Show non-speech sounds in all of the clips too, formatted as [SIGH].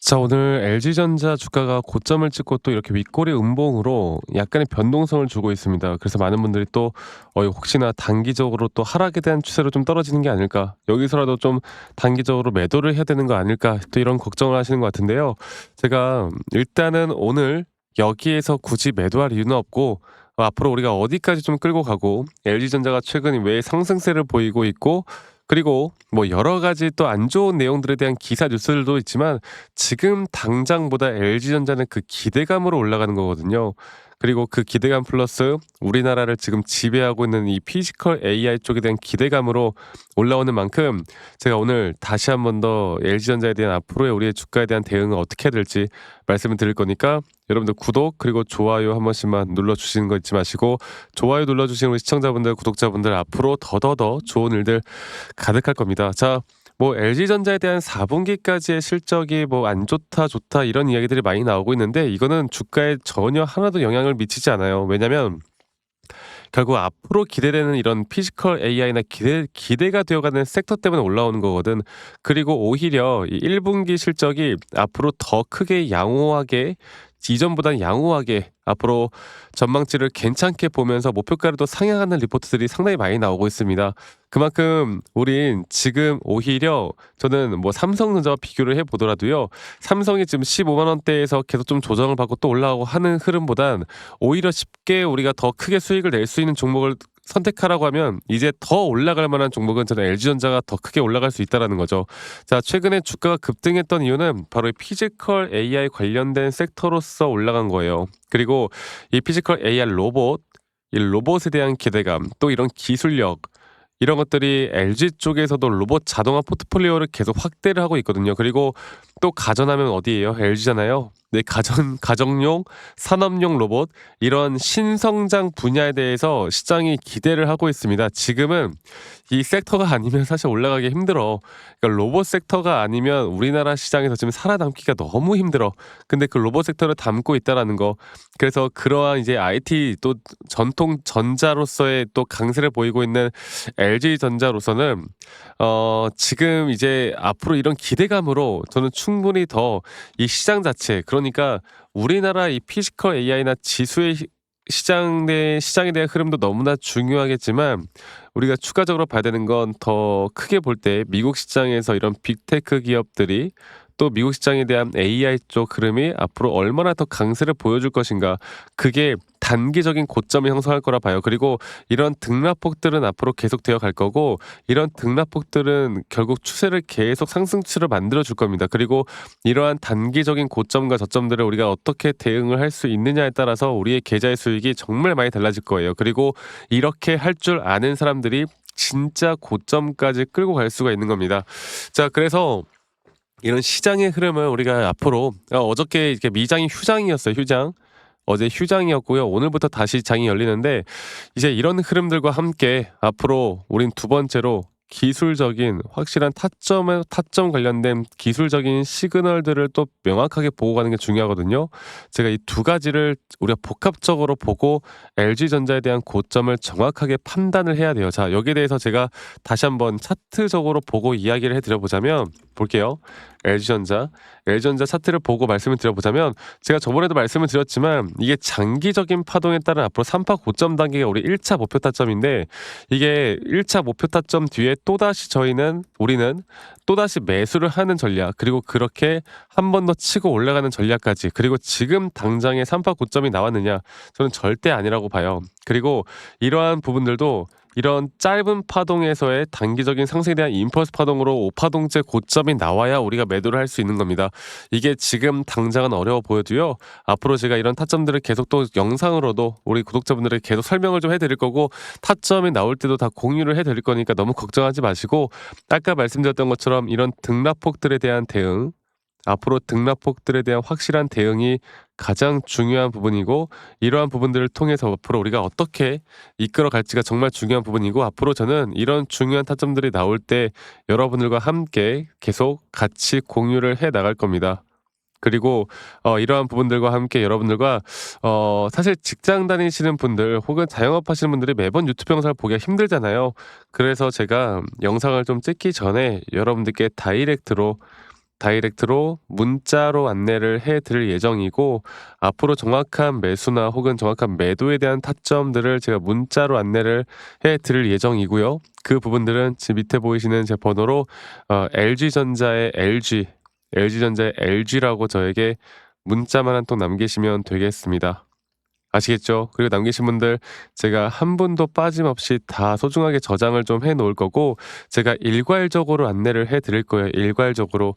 자 오늘 LG전자 주가가 고점을 찍고 또 이렇게 윗꼬리 음봉으로 약간의 변동성을 주고 있습니다. 그래서 많은 분들이 또 어, 혹시나 단기적으로 또 하락에 대한 추세로 좀 떨어지는 게 아닐까 여기서라도 좀 단기적으로 매도를 해야 되는 거 아닐까 또 이런 걱정을 하시는 것 같은데요. 제가 일단은 오늘 여기에서 굳이 매도할 이유는 없고 어, 앞으로 우리가 어디까지 좀 끌고 가고 LG전자가 최근 왜 상승세를 보이고 있고 그리고 뭐 여러 가지 또 안 좋은 내용들에 대한 기사 뉴스들도 있지만 지금 당장보다 LG전자는 그 기대감으로 올라가는 거거든요. 그리고 그 기대감 플러스 우리나라를 지금 지배하고 있는 이 피지컬 AI 쪽에 대한 기대감으로 올라오는 만큼 제가 오늘 다시 한 번 더 LG전자에 대한 앞으로의 우리의 주가에 대한 대응을 어떻게 해야 될지 말씀을 드릴 거니까 여러분들 구독 그리고 좋아요 한 번씩만 눌러주시는 거 잊지 마시고 좋아요 눌러주시는 우리 시청자분들 구독자분들 앞으로 더더더 좋은 일들 가득할 겁니다. 자. 뭐 LG전자에 대한 4분기까지의 실적이 뭐 안 좋다 좋다 이런 이야기들이 많이 나오고 있는데 이거는 주가에 전혀 하나도 영향을 미치지 않아요. 왜냐면 결국 앞으로 기대되는 이런 피지컬 AI나 기대, 기대가 되어가는 섹터 때문에 올라오는 거거든. 그리고 오히려 이 1분기 실적이 앞으로 더 크게 양호하게 이전보다는 양호하게 앞으로 전망치를 괜찮게 보면서 목표가를 또 상향하는 리포트들이 상당히 많이 나오고 있습니다. 그만큼 우린 지금 오히려 저는 뭐 삼성전자와 비교를 해 보더라도요. 삼성이 지금 15만 원대에서 계속 좀 조정을 받고 또 올라가고 하는 흐름보단 오히려 쉽게 우리가 더 크게 수익을 낼 수 있는 종목을 선택하라고 하면 이제 더 올라갈 만한 종목은 저는 LG전자가 더 크게 올라갈 수 있다라는 거죠. 자, 최근에 주가가 급등했던 이유는 바로 이 피지컬 AI 관련된 섹터로서 올라간 거예요. 그리고 이 피지컬 AI 로봇, 이 로봇에 대한 기대감, 또 이런 기술력, 이런 것들이 LG 쪽에서도 로봇 자동화 포트폴리오를 계속 확대를 하고 있거든요. 그리고 또 가전하면 어디예요? LG잖아요. 네, 가전 [LAUGHS] 가정용 산업용 로봇 이런 신성장 분야에 대해서 시장이 기대를 하고 있습니다. 지금은 이 섹터가 아니면 사실 올라가기 힘들어. 그러니까 로봇 섹터가 아니면 우리나라 시장에서 지금 살아남기가 너무 힘들어. 근데 그 로봇 섹터를 담고 있다라는 거. 그래서 그러한 이제 IT 또 전통 전자로서의 또 강세를 보이고 있는 LG 전자로서는 어 지금 이제 앞으로 이런 기대감으로 저는 충 분히 더 이 시장 자체 그러니까 우리나라 이 피지컬 AI나 지수의 시장 내 시장에 대한 흐름도 너무나 중요하겠지만 우리가 추가적으로 봐야 되는 건 더 크게 볼 때 미국 시장에서 이런 빅테크 기업들이 또 미국 시장에 대한 AI 쪽 흐름이 앞으로 얼마나 더 강세를 보여줄 것인가 그게 단기적인 고점을 형성할 거라 봐요. 그리고 이런 등락폭들은 앞으로 계속 되어 갈 거고 이런 등락폭들은 결국 추세를 계속 상승추를 만들어 줄 겁니다. 그리고 이러한 단기적인 고점과 저점들을 우리가 어떻게 대응을 할 수 있느냐에 따라서 우리의 계좌의 수익이 정말 많이 달라질 거예요. 그리고 이렇게 할 줄 아는 사람들이 진짜 고점까지 끌고 갈 수가 있는 겁니다. 자, 그래서 이런 시장의 흐름을 우리가 앞으로 어, 어저께 이렇게 미장이 휴장이었어요. 휴장. 어제 휴장이었고요. 오늘부터 다시 장이 열리는데 이제 이런 흐름들과 함께 앞으로 우린 두 번째로 기술적인 확실한 타점에 타점 관련된 기술적인 시그널들을 또 명확하게 보고 가는 게 중요하거든요. 제가 이 두 가지를 우리가 복합적으로 보고 LG 전자에 대한 고점을 정확하게 판단을 해야 돼요. 자, 여기에 대해서 제가 다시 한번 차트적으로 보고 이야기를 해 드려 보자면 볼게요. LG전자, LG전자 차트를 보고 말씀을 드려보자면 제가 저번에도 말씀을 드렸지만 이게 장기적인 파동에 따른 앞으로 3파 고점 단계가 우리 1차 목표 타점인데 이게 1차 목표 타점 뒤에 또다시 저희는 우리는 또다시 매수를 하는 전략 그리고 그렇게 한 번 더 치고 올라가는 전략까지 그리고 지금 당장의 3파 고점이 나왔느냐 저는 절대 아니라고 봐요. 그리고 이러한 부분들도 이런 짧은 파동에서의 단기적인 상승에 대한 임펄스 파동으로 5파동째 고점이 나와야 우리가 매도를 할 수 있는 겁니다. 이게 지금 당장은 어려워 보여도요. 앞으로 제가 이런 타점들을 계속 또 영상으로도 우리 구독자분들에게 계속 설명을 좀 해드릴 거고 타점이 나올 때도 다 공유를 해드릴 거니까 너무 걱정하지 마시고 아까 말씀드렸던 것처럼 이런 등락폭들에 대한 대응 앞으로 등락폭들에 대한 확실한 대응이 가장 중요한 부분이고 이러한 부분들을 통해서 앞으로 우리가 어떻게 이끌어 갈지가 정말 중요한 부분이고 앞으로 저는 이런 중요한 타점들이 나올 때 여러분들과 함께 계속 같이 공유를 해 나갈 겁니다. 그리고 어, 이러한 부분들과 함께 여러분들과 어, 사실 직장 다니시는 분들 혹은 자영업 하시는 분들이 매번 유튜브 영상을 보기가 힘들잖아요. 그래서 제가 영상을 좀 찍기 전에 여러분들께 다이렉트로 다이렉트로 문자로 안내를 해 드릴 예정이고 앞으로 정확한 매수나 혹은 정확한 매도에 대한 타점들을 제가 문자로 안내를 해 드릴 예정이고요. 그 부분들은 지금 밑에 보이시는 제 번호로 어 LG전자의 LG, LG전자의 LG라고 저에게 문자만 한 통 남기시면 되겠습니다. 아시겠죠? 그리고 남기신 분들 제가 한 분도 빠짐없이 다 소중하게 저장을 좀 해 놓을 거고 제가 일괄적으로 안내를 해 드릴 거예요. 일괄적으로.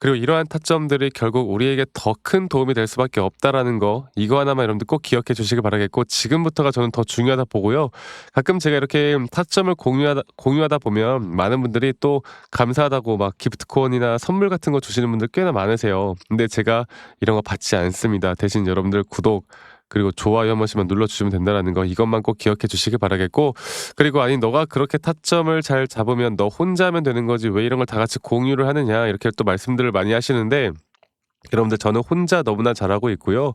그리고 이러한 타점들이 결국 우리에게 더 큰 도움이 될 수밖에 없다라는 거 이거 하나만 여러분들 꼭 기억해 주시길 바라겠고 지금부터가 저는 더 중요하다 보고요. 가끔 제가 이렇게 타점을 공유하다 공유하다 보면 많은 분들이 또 감사하다고 막 기프트콘이나 선물 같은 거 주시는 분들 꽤나 많으세요. 근데 제가 이런 거 받지 않습니다. 대신 여러분들 구독 그리고 좋아요 한 번씩만 눌러주시면 된다는 거 이것만 꼭 기억해 주시길 바라겠고 그리고 아니 너가 그렇게 타점을 잘 잡으면 너 혼자 하면 되는 거지 왜 이런 걸 다 같이 공유를 하느냐 이렇게 또 말씀들을 많이 하시는데 여러분들 저는 혼자 너무나 잘하고 있고요.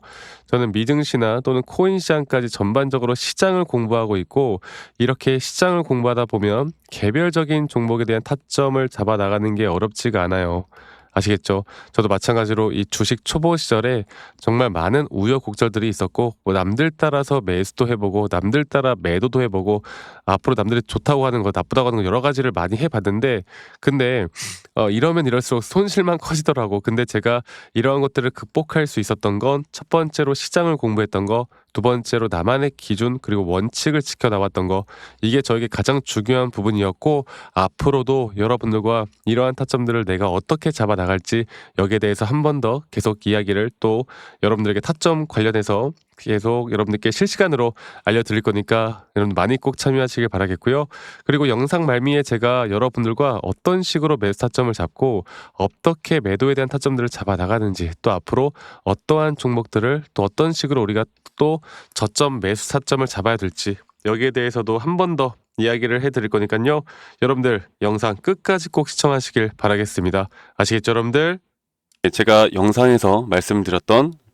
저는 미증시나 또는 코인 시장까지 전반적으로 시장을 공부하고 있고 이렇게 시장을 공부하다 보면 개별적인 종목에 대한 타점을 잡아 나가는 게 어렵지가 않아요. 아시겠죠? 저도 마찬가지로 이 주식 초보 시절에 정말 많은 우여곡절들이 있었고 뭐 남들 따라서 매수도 해보고 남들 따라 매도도 해보고 앞으로 남들이 좋다고 하는 거 나쁘다고 하는 거 여러 가지를 많이 해봤는데 근데 어, 이러면 이럴수록 손실만 커지더라고. 근데 제가 이러한 것들을 극복할 수 있었던 건 첫 번째로 시장을 공부했던 거, 두 번째로 나만의 기준 그리고 원칙을 지켜 나왔던 거. 이게 저에게 가장 중요한 부분이었고 앞으로도 여러분들과 이러한 타점들을 내가 어떻게 잡아 나갈지 여기에 대해서 한 번 더 계속 이야기를 또 여러분들에게 타점 관련해서 계속 여러분들께 실시간으로 알려드릴 거니까 여러분 많이 꼭 참여하시길 바라겠고요. 그리고 영상 말미에 제가 여러분들과 어떤 식으로 매수 타점을 잡고 어떻게 매도에 대한 타점들을 잡아 나가는지 또 앞으로 어떠한 종목들을 또 어떤 식으로 우리가 또 저점 매수 타점을 잡아야 될지 여기에 대해서도 한 번 더 이야기를 해드릴 거니까요. 여러분들 영상 끝까지 꼭 시청하시길 바라겠습니다. 아시겠죠, 여러분들? 네, 제가 영상에서 말씀드렸던